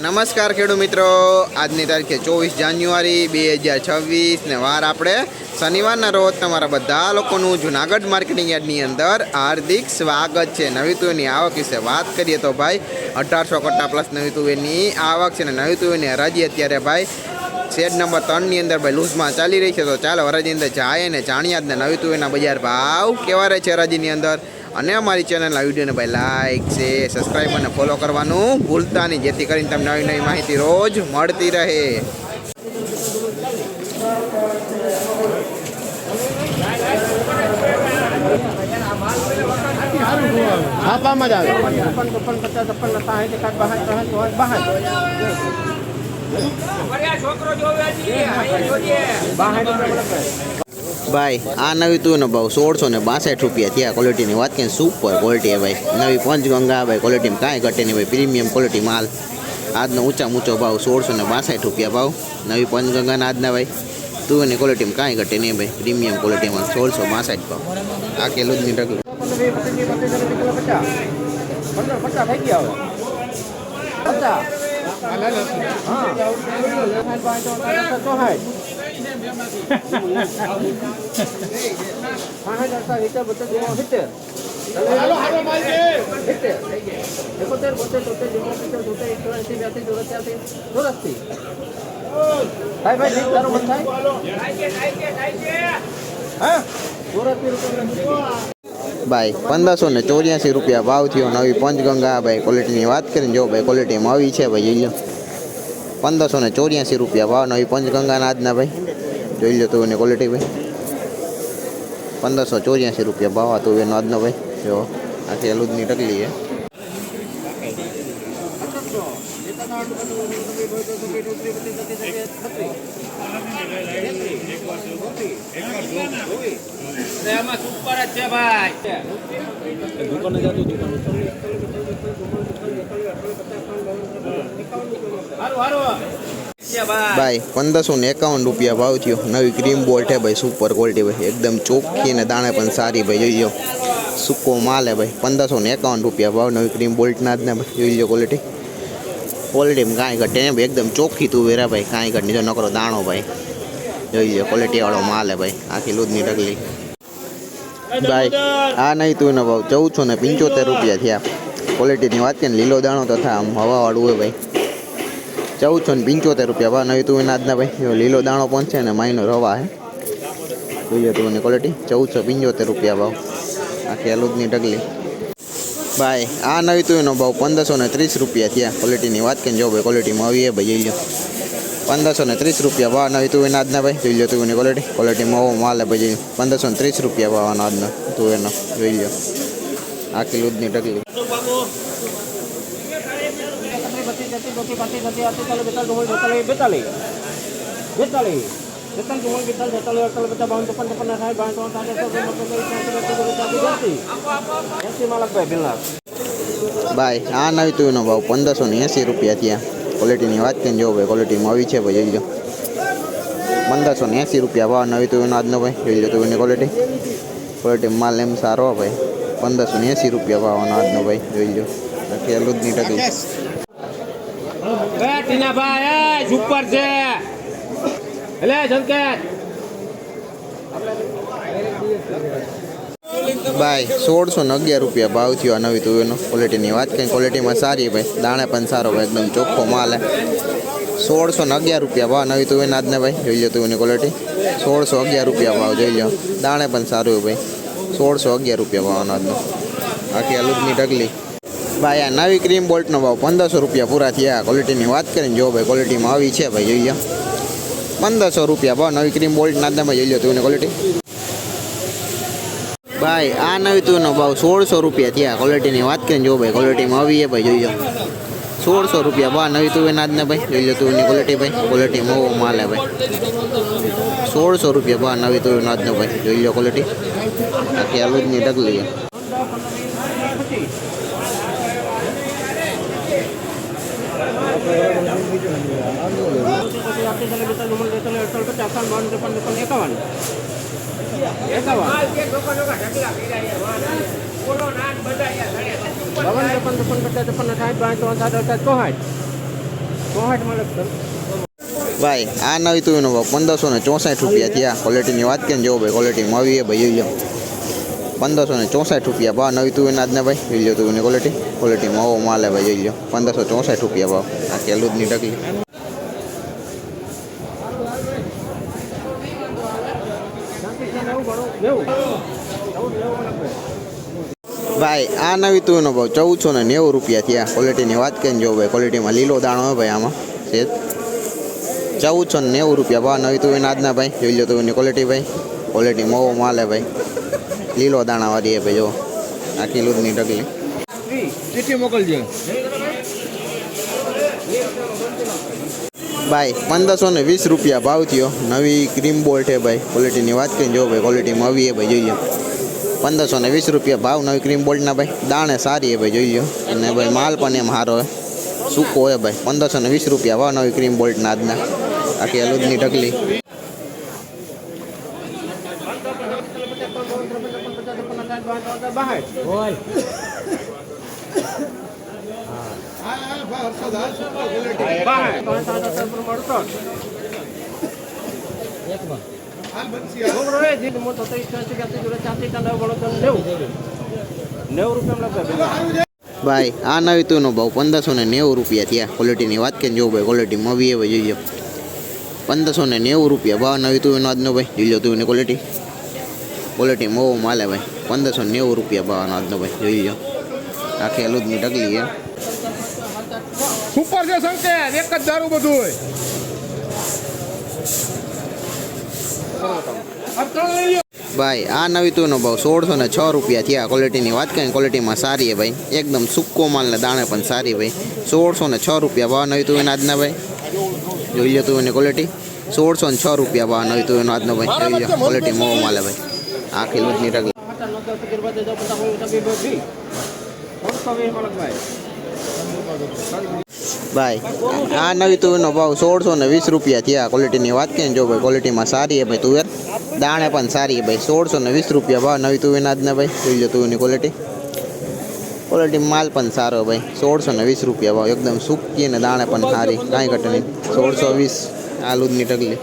નમસ્કાર ખેડૂત મિત્રો. આજની તારીખે ચોવીસ જાન્યુઆરી બે હજાર છવ્વીસ ને વાર આપણે શનિવારના રોજ તમારા બધા લોકોનું જુનાગઢ માર્કેટિંગ યાર્ડની અંદર હાર્દિક સ્વાગત છે. નવી આવક વિશે વાત કરીએ તો ભાઈ, અઢારસો કટ્ટા પ્લસ નવી તુવેરની આવક છે ને નવી તુવેરની હરાજી અત્યારે ભાઈ, શેડ નંબર ત્રણની અંદર ભાઈ લૂઝમાં ચાલી રહી છે. તો ચાલો હરાજીની અંદર જાય અને જાણીએ ને નવી તુવેરના બજાર ભાવ કેવા રહે છે હરાજીની અંદર? અને અમારી ચેનલના વિડીયોને ભાઈ લાઈક છે સબસ્ક્રાઈબ અને ફોલો કરવાનું ભૂલતા નહીં. જેથી કરીને તમને નવી નવી માહિતી રોજ મળતી રહે. છાપામાં જ આવે. છપ્પન છપ્પન પચાસ સાહીઠ એકાદ મળે ભાઈ આ નવી તું ભાવ સોળસો ને બાસઠ રૂપિયા થયા ક્વોલિટીની વાત કે સુપર ક્વોલિટી ભાઈ નવી પંચગંગા ભાઈ ક્વોલિટીમાં કાંઈ ઘટે નહીં ભાઈ પ્રીમિયમ ક્વોલિટી માલ આજનો ઊંચા ઊંચો ભાવ સોળસો ને બાસઠ રૂપિયા ભાવ નવી પંચગંગાના આજના ભાઈ તુવેરની ક્વોલિટીમાં કાંઈ ઘટે નહીં ભાઈ પ્રીમિયમ ક્વોલિટીમાં સોળસો બાસઠ ભાવ આ કેલું જ નહીં પચાસ હા ભાઈ, પંદરસો ને ચોર્યાસી રૂપિયા ભાવ થયો નવી પંચગંગા ભાઈ ક્વોલિટીની વાત કરીને જો ભાઈ ક્વોલિટીમાં આવી છે ભાઈ, જોઈ પંદરસો ને ચોર્યાસી રૂપિયા ભાવનો એ પંચગંગાના આજના ભાઈ, જોઈ લો તું એની ક્વોલિટી ભાઈ. પંદરસો ચોર્યાસી રૂપિયા ભાવ હતો એનો આજનો ભાઈ. જો, આખી અલુદની ટકલી છે. એમાં સુપર જ છે ભાઈ હારું હારું છે ભાઈ ભાઈ પંદરસો ને એકાવન રૂપિયા ભાવ થયો. નવી ક્રીમ બોલ છે ભાઈ સુપર ક્વોલિટી ભાઈ. એકદમ ચોખ્ખી ને દાણે પણ સારી ભાઈ, જોઈ લો. સૂકો માલ હે ભાઈ. પંદરસો ને એકાવન રૂપિયા ભાવ, નવી ક્રીમ બોલ્ટના જ ને ભાઈ, જોઈ લો ક્વોલિટી ક્વોલિટીમાં કાંઈ ઘટે નહીં ભાઈ, એકદમ ચોખ્ખી તું વેરા ભાઈ. કાંઈ ઘટ નહીં. જો નકરો દાણો ભાઈ. જોઈ લો ક્વોલિટીવાળો માલ હે ભાઈ. આખી લૂધની ડગલી ભાઈ, આ નહીં તું એનો ભાવ. ચૌદસો ને પંચોતેર રૂપિયા થયા. ક્વોલિટીની વાત કે ને, લીલો દાણો તથા આમ હવાવાળું હોય ભાઈ. ચૌદસો ને પંચોતેર રૂપિયા. ભાવ નહીં તું એના આજના ભાઈ. લીલો દાણો પણ છે ને માઈનો રવા હે. જોઈએ તું ક્વોલિટી ચૌદસો પંચોતેર રૂપિયા ભાવ. આખી અલુદની ડગલી ભાઈ, આ નવી તું એનો ભાવ. પંદરસો ને ત્રીસ રૂપિયા થયા. ક્વોલિટીની વાત કરીને જો ભાઈ ક્વોલિટીમાં આવીએ ભાઈ જોઈ લો પંદરસો ને ત્રીસ રૂપિયા ભાવ તું એના આજના ભાઈ જોઈ લો તું એની ક્વોલિટી ક્વોલિટીમાં ઓવો માલ ભાઈ. પંદરસો ને ત્રીસ રૂપિયા ભાવનો આજનો, તું એનો જોઈ લો આખી દૂધની ડગલી બાય, આ નવી તુવેરનો ભાવ પંદરસો ને એંસી રૂપિયા થયા. ક્વોલિટીની વાત કરીને જો ભાઈ ક્વોલિટીમાં આવી છે ભાઈ, જોઈ પંદરસો ને એંસી રૂપિયા ભાવ નવી તુવેરનો આજનો ભાઈ, જોઈ લો તુવેરની ક્વોલિટી ક્વોલિટી માલ એમ સારો ભાઈ. પંદરસો ને એંસી રૂપિયા ભાવનો આજનો ભાઈ, જોઈ લો બાકી જ નહીં ટકી. એટલે સંકેત ભાઈ સોળસો ને અગિયાર રૂપિયા ભાવ થયો આ નવી તુવેરનો. ક્વોલિટીની વાત કરીએ ક્વોલિટીમાં સારી ભાઈ. દાણે પણ સારો ભાઈ, એકદમ ચોખ્ખો માલ સોળસો ને અગિયાર રૂપિયા ભાવ નવી તુવેરના આજને ભાઈ. જોઈ લો તુવેરની ક્વોલિટી સોળસો અગિયાર રૂપિયા ભાવ, જોઈ લો. દાણે પણ સારું ભાઈ. સોળસો અગિયાર રૂપિયા ભાવનો આજનો. આખી અલુદની ઢગલી. ભાઈ, આ નવી ક્રીમ બોલ્ટનો ભાવ પંદરસો રૂપિયા પૂરા થયા. ક્વોલિટીની વાત કરીને જો ભાઈ ક્વોલિટીમાં આવી છે ભાઈ, જોઈ લો. પંદરસો રૂપિયા ભાવ નવી ક્રીમ આજના ભાઈ, જોઈ લો તુવેરની ક્વોલિટી ભાઈ, આ નવી તુવેરનો ભાવ સોળસો રૂપિયા થયા ક્વોલિટીની વાત કરીને જો ભાઈ ક્વોલિટીમાં આવી ભાઈ, જોઈ જાઓ સોળસો રૂપિયા ભાવ નવી તુવેરના આજના ભાઈ, જોઈ લો તુવેરની ક્વોલિટી ભાઈ ક્વોલિટી મોવો માલ હે ભાઈ. સોળસો રૂપિયા ભાવ નવી તુવેરનો આજનો ભાઈ, જોઈ લો ક્વોલિટી બાકી અલુદની ડગલી છે. એકાવન એકાવન બાવન ત્રપન ત્રપન પચાસ ત્રપન સાઠ, પાંચ ચોસઠ સાઠ ચોહાઠ. ચોહાઠ લખતો ભાઈ, આ નવી તું ભાવ પંદરસો ને ચોસઠ રૂપિયા થયા. ક્વોલિટીની વાત કેમ જોવો ભાઈ? ક્વોલિટીમાં આવી એ ભાઈ લો. પંદરસો ને ચોસઠ રૂપિયા ભાવ. નવી તુવેરના આજના ભાઈ? જોઈ લો એની ક્વોલિટી ક્વોલિટીમાં આવો માલે ભાઈ, જોઈ લો. પંદરસો ચોસઠ રૂપિયા ભાવ. આ કેલુદની ટકલી નવું ઘણું નેવું ચૌદ નેવું લખે ભાઈ, આ નવી તુવેરનો ભાવ ચૌદસો ને નેવું રૂપિયા થયા. ક્વોલિટીની વાત કરીને જો ભાઈ. ક્વોલિટીમાં લીલો દાણો હોય ભાઈ આમાં. છે ચૌદસો ને નેવું રૂપિયા. ભાવ નવી તુવેરના આજના ભાઈ. જોઈ લો તુવેરની ક્વોલિટી ભાઈ. ક્વોલિટી મોવો માલ ભાઈ. લીલો દાણાવાળી હે ભાઈ, જો. આખી ટકલી મોકલજો મોકલજે. ભાઈ પંદરસો ને વીસ રૂપિયા ભાવ થયો નવી ક્રીમ બોલ્ટ છે ભાઈ ક્વોલિટીની વાત કરીને જો ભાઈ ક્વોલિટીમાં આવી એ ભાઈ જોઈએ પંદરસો ને વીસ રૂપિયા ભાવ નવી ક્રીમ બોલ્ટના ભાઈ દાણે સારી એ ભાઈ જોઈ લો અને ભાઈ માલ પણ એમ સારો હોય સૂકો હોય ભાઈ પંદરસો ને વીસ રૂપિયા ભાવ નવી ક્રીમ બોલ્ટના આજના આખી અલુદની ભાઈ, આ નવી તુનો ભાવ પંદરસો ને નેવું રૂપિયા થયા. ક્વોલિટીની વાત કરીને જો ભાઈ ક્વોલિટીમાં મવી ભાઈ જોઈએ. પંદરસો ને નેવું રૂપિયા ભાવ નવી તુવેરનો આજનો ભાઈ. જોઈ લો એની ક્વોલિટી ક્વોલિટી મોવો માલે ભાઈ. પંદરસો નેવું રૂપિયા ભાવનો આજનો ભાઈ. જોઈ લો આખી અલુદની ટકલી છે સુપર છે સંકેત એક જ દારૂ બધું ભાઈ આ નવી તુનો ભાવ સોળસો ને છ રૂપિયા થયા. ક્વોલિટીની વાત કરીને ક્વોલિટીમાં સારી છે ભાઈ. એકદમ સૂકો માલ ને દાણે પણ સારી ભાઈ. સોળસો ને છ રૂપિયા ભાવ નવી તુવેરના આજના ભાઈ. જોઈ લો તુવેરની ક્વોલિટી સોળસો ને છ રૂપિયા ભાવ નવી તુવેરનો આજનો ભાઈ. જોઈ લો ક્વોલિટી મોવો માલે ભાઈ. આખી લૂટની ટકલી ભાઈ, આ નવી તુવેરનો ભાવ સોળસો ને વીસ રૂપિયા થયા. ક્વોલિટીની વાત કરીને જો ભાઈ ક્વોલિટીમાં સારી હે ભાઈ તુવેર, દાણે પણ સારી હે ભાઈ. સોળસો ને વીસ રૂપિયા ભાવ નવી તુવેરના ને ભાઈ. જોઈ લો તુવેરની ક્વોલિટી ક્વોલિટી માલ પણ સારો ભાઈ. સોળસો ને વીસ રૂપિયા ભાવ. એકદમ સૂકી અને દાણે પણ સારી. કાંઈ ઘટે નહીં. સોળસો વીસ આ ટગલી